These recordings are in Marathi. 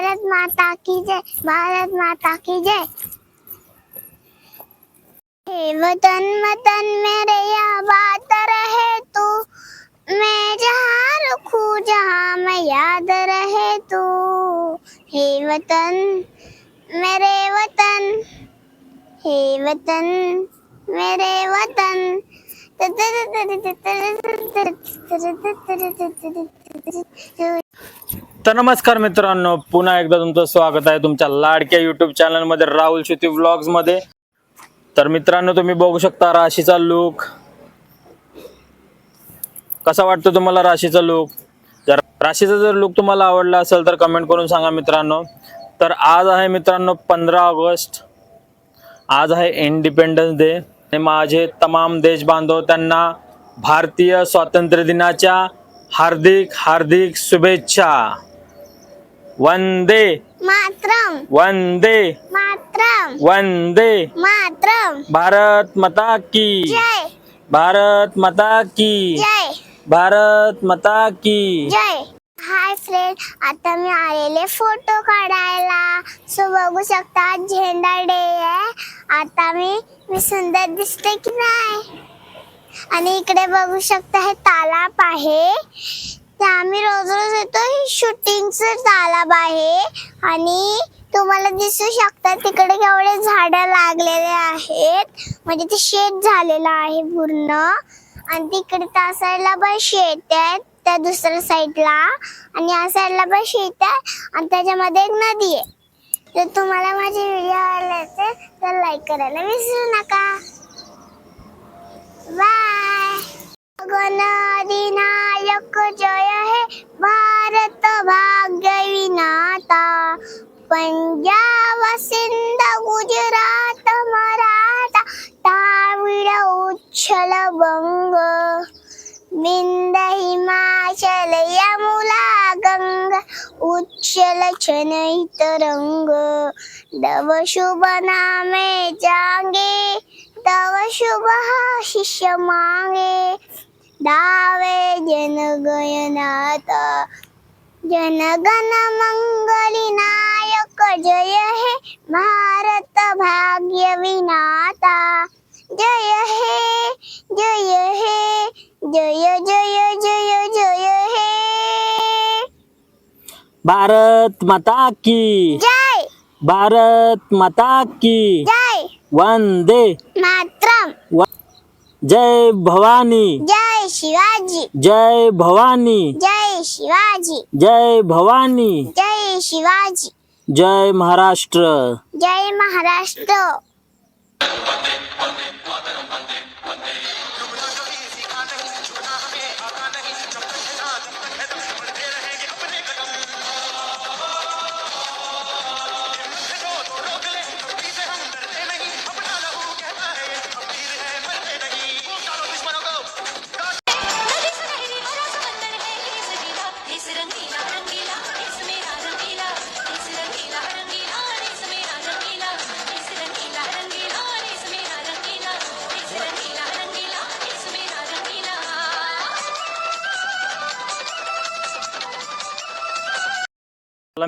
भारत माता की जय भारत माता की जय हे वतन वतन मेरे यहाँ बात रहे तू मैं जहाँ रुखू जहाँ मैं याद रहे तू हे वतन मेरे वतन हे वतन मेरे वतन तर नमस्कार मित्रांनो पुन्हा एकदा तुमचं स्वागत आहे तुमच्या लाडक्या युट्यूब चॅनलमध्ये राहुल शेती व्लॉग्समध्ये. तर मित्रांनो तुम्ही बघू शकता राशीचा लुक कसा वाटतो तुम्हाला राशीचा लुक जर राशीचा जर लुक तुम्हाला आवडला असेल तर कमेंट करून सांगा मित्रांनो. तर आज आहे मित्रांनो पंधरा ऑगस्ट. आज आहे इंडिपेंडन्स डे आणि माझे तमाम देश बांधव त्यांना भारतीय स्वातंत्र्य दिनाच्या हार्दिक हार्दिक शुभेच्छा. वंदे। मात्रम। वंदे। मात्रम। वंदे। मात्रम। भारत माता की। जय। भारत माता की। जय। भारत माता की। जय। हाय फ्रेंड आता मी आलेले फोटो काढायला. सो बघू शकता झेंडा डे आहे. आता मी मी सुंदर दिसते की नाही? आणि इकडे बघू शकता हे तालाब आहे. आम्ही रोज रोज येतो ही तालाब आहे आणि तुम्हाला दिसू शकतात तिकडे केवढे झाड लागलेले आहेत. म्हणजे ते शेत झालेलं आहे पूर्ण. आणि तिकडे त्या साईडला पण शेत आहे त्या दुसऱ्या साईडला. आणि या साईडला पण शेत आहे आणि त्याच्यामध्ये एक नदी आहे. तर तुम्हाला माझे व्हिडिओ आवडले असेल तर लाईक करायला विसरू नका. बाय गणधिनायक जय हे भारत भाग्य विनाता पंजाब सिंध गुजरात मराठा तामिळ उच्छल बंग। बिंद हिमाचल यमुला गंगा उच्छल छनहित रंग दव शुभ नामे जांगे तव शुभ शिष्य मागे। दावे जन गयनाथ जनगण मंगली नायक जय हे भारत भाग्य विनाता जय हे जय हे जय जय जय जय हे भारत माता की जय भारत माता की जय वंदे व- जय भवानी। जय शिवाजी। जय भवानी। जय शिवाजी। जय भवानी। जय शिवाजी। जय महाराष्ट्र। जय महाराष्ट्र।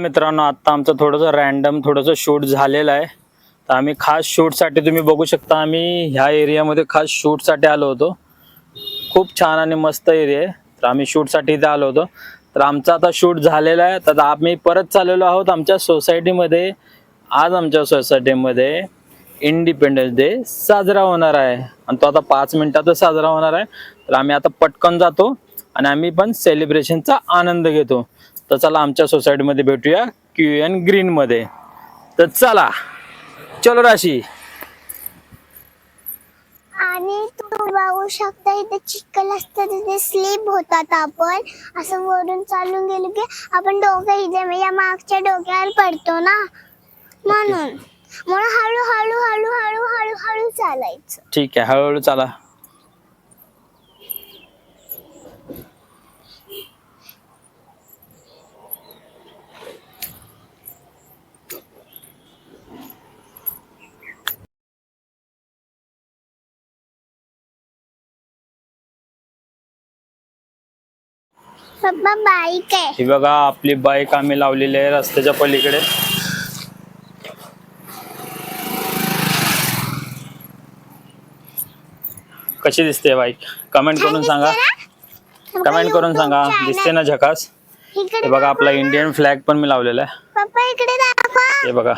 मित्रांनो आत्ता आमचं थोडंसं रॅन्डम थोडंसं शूट झालेलं आहे. तर आम्ही खास शूटसाठी तुम्ही बघू शकता आम्ही ह्या एरियामध्ये खास शूटसाठी आलो होतो. खूप छान आणि मस्त एरिया आहे. तर आम्ही शूटसाठी इथे आलो होतो. तर आमचा आता शूट झालेला आहे. तर आम्ही परत चाललेलो आहोत आमच्या सोसायटीमध्ये आज आमच्या सोसायटीमध्ये इंडिपेंडन्स डे साजरा होणार आहे. आणि तो आता पाच मिनिटातच साजरा होणार आहे. तर आम्ही आता पटकन जातो आणि आम्ही पण सेलिब्रेशनचा आनंद घेतो. तर चला आमच्या सोसायटीमध्ये भेटूया क्यू एन ग्रीनमध्ये. तर चला चलो राशी. आणि तू बघू शकता इथे चिखल असतं तिथे स्लिप होतात आपण. असं वरून चालून गेलो की आपण डोकं इथे या मागच्या डोक्यावर पडतो ना. म्हणून. म्हणून हळू हळू हळू हळू हळू हळू चालायचं. ठीक आहे हळूहळू चला. बाईक आहे. ही बघा आपली बाईक आम्ही लावलेली आहे रस्त्याच्या पलीकडे. कशी दिसते बाईक? कमेंट करून सांगा. कमेंट करून सांगा. दिसते ना झकास? हे बघा आपला इंडियन फ्लॅग पण मी लावलेला आहे. हे बघा.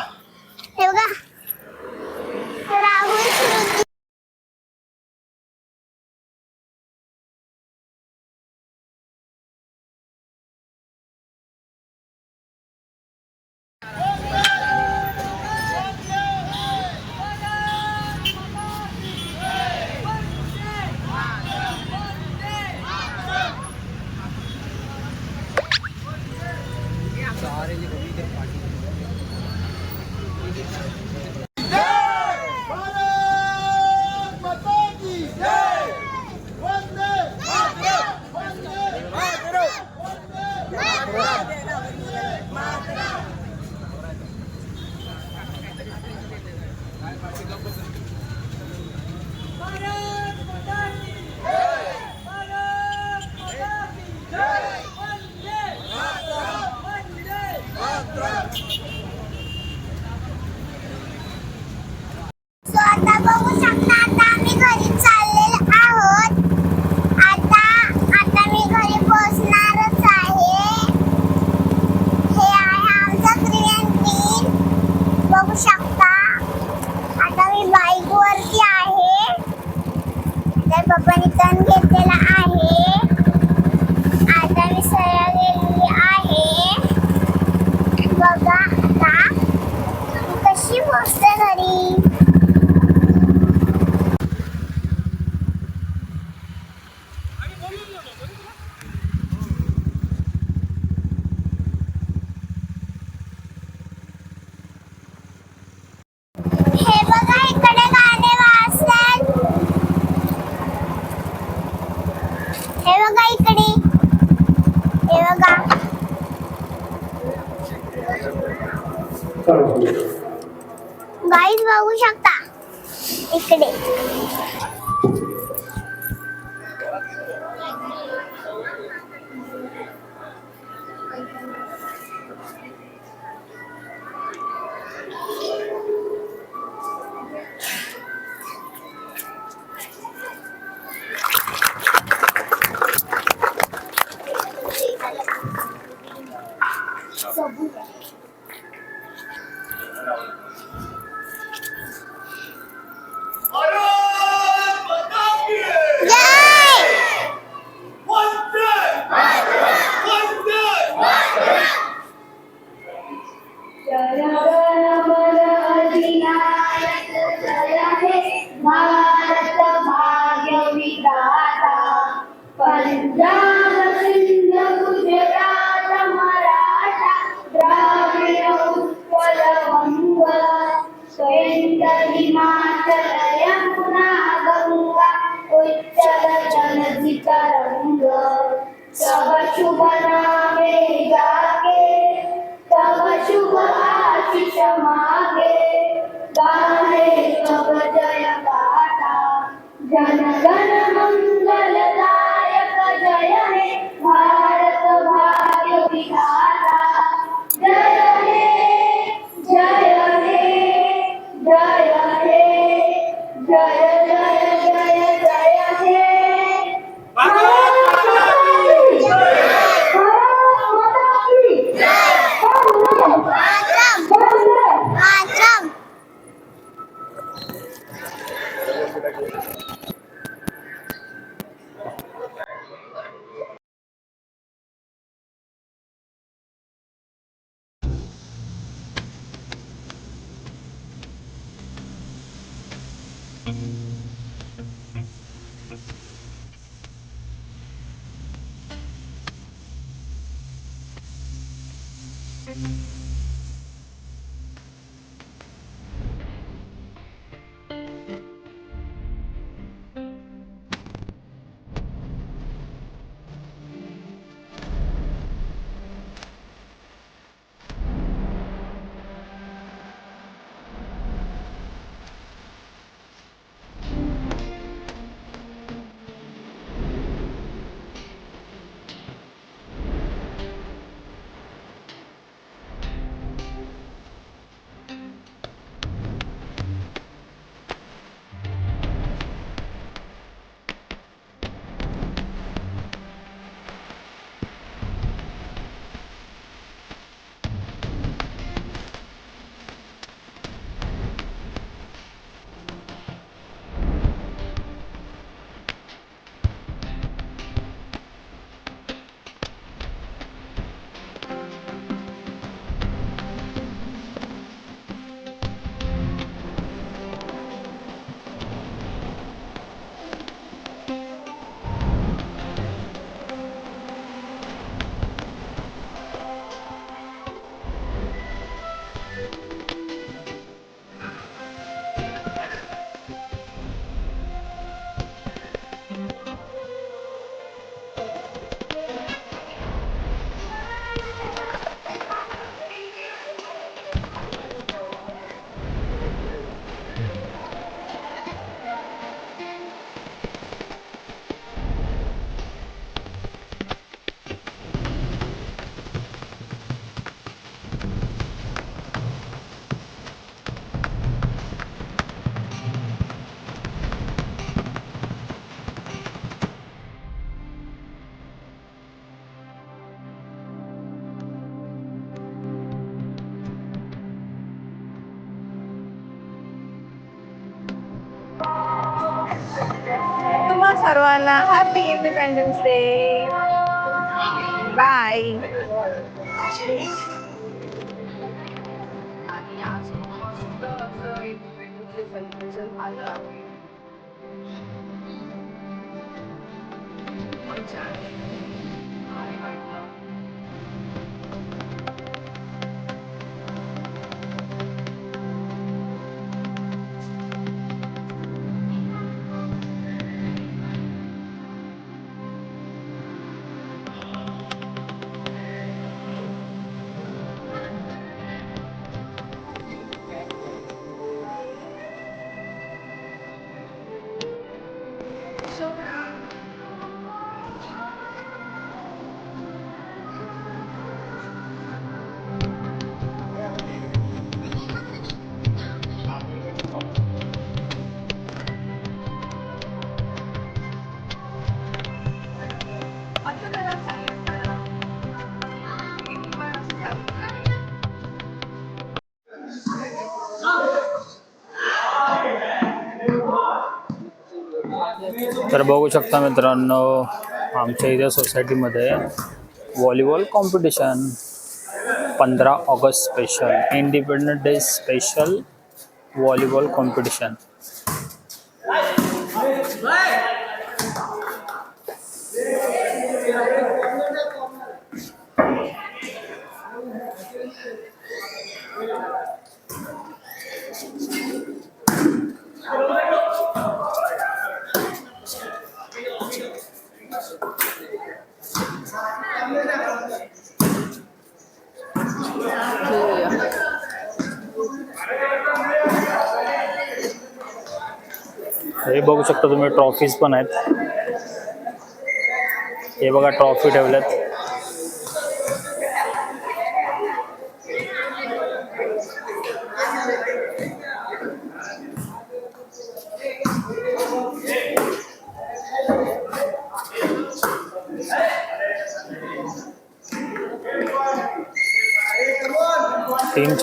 Bye. सर्वांना हॅपी इंडिपेंडन्स डे बाय तर बघू शकता मित्रांनो आमच्या इथे सोसायटीमध्ये व्हॉलीबॉल कॉम्पिटिशन पंधरा August special independence day special volleyball competition हे बघू शकता तुम्ही ट्रॉफीज पण आहेत. हे बघा ट्रॉफी ठेवल्यात.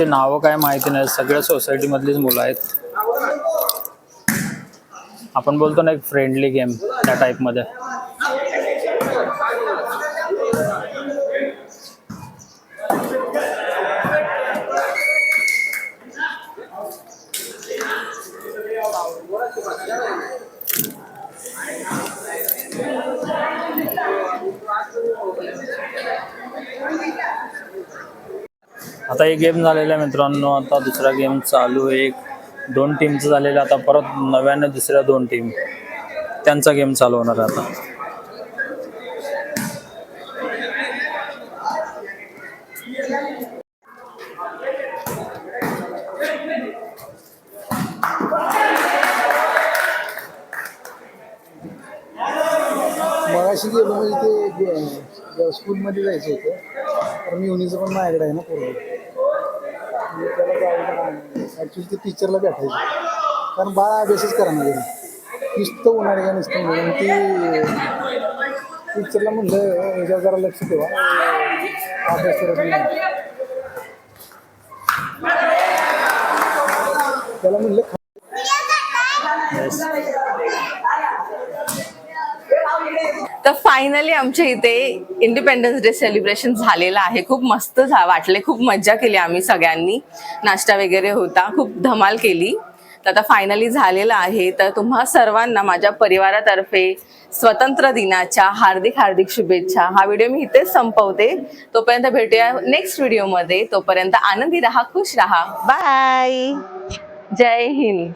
टीमचे नावं काय माहिती नाही. सगळ्या सोसायटी मधलीच मुलं आहेत. आपण बोलतो ना एक फ्रेंडली गेम त्या टाईपमध्ये आता एक गेम झालेला आहे मित्रांनो. आता दुसरा गेम चालू आहे. एक दोन टीमचं झालेलं. आहे. आता परत नव्याने दुसऱ्या दोन टीम त्यांचा गेम चालू होणार आहे आता. मगाशी गेलो म्हणजे ते स्कूलमध्ये जायचं होतं. तर मी उनीचं पण माझ्याकडे आहे ना पूर्ण ॲक्च्युली ते टीचरला भेटायचं. कारण बाळा अभ्यासच करायला ना नुसतं होणार का नुसतं म्हणून ती टीचरला म्हणलं याच्यावर जरा लक्ष ठेवा. अभ्यास करत नाही. त्याला म्हणलं तर फायनली आमच्या इथे इंडिपेंडन्स डे सेलिब्रेशन झालेलं आहे. खूप मस्त वाटले खूप मज्जा केली आम्ही सगळ्यांनी. नाश्ता वगैरे होता. खूप धमाल केली. तर आता फायनली झालेलं आहे. तर तुम्हा सर्वांना माझ्या परिवारातर्फे स्वतंत्र दिनाच्या हार्दिक हार्दिक शुभेच्छा. हा व्हिडिओ मी इथेच संपवते. तोपर्यंत भेटूया नेक्स्ट व्हिडिओमध्ये तोपर्यंत आनंदी राहा खुश राहा. बाय जय हिंद.